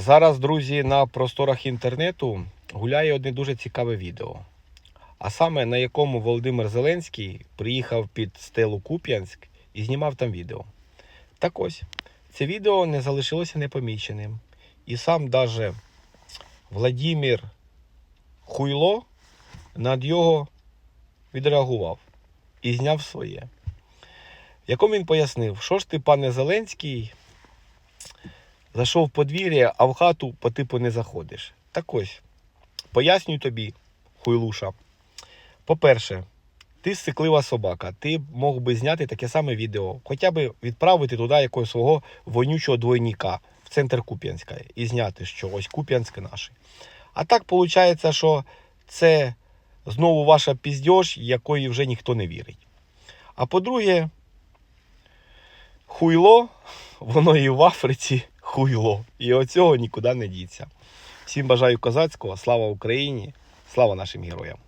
Зараз, друзі, на просторах інтернету гуляє одне дуже цікаве відео. А саме на якому Володимир Зеленський приїхав під стелу Куп'янськ і знімав там відео. Так ось, це відео не залишилося непоміченим. І сам даже Владимир Хуйло над його відреагував і зняв своє. Якому він пояснив, що ж ти, пане Зеленський, зайшов в подвір'я, а в хату по типу не заходиш. Так ось, пояснюю тобі, хуйлуша. По-перше, ти сиклива собака. Ти мог би зняти таке саме відео, хоча б відправити туди якогось свого вонючого двойника в центр Куп'янська і зняти, що ось Куп'янськ наш. А так виходить, що це знову ваша піздьош, якої вже ніхто не вірить. А по-друге, хуйло, воно і в Африці хуйло. І оцього нікуди не діться. Всім бажаю козацького, слава Україні, слава нашим героям.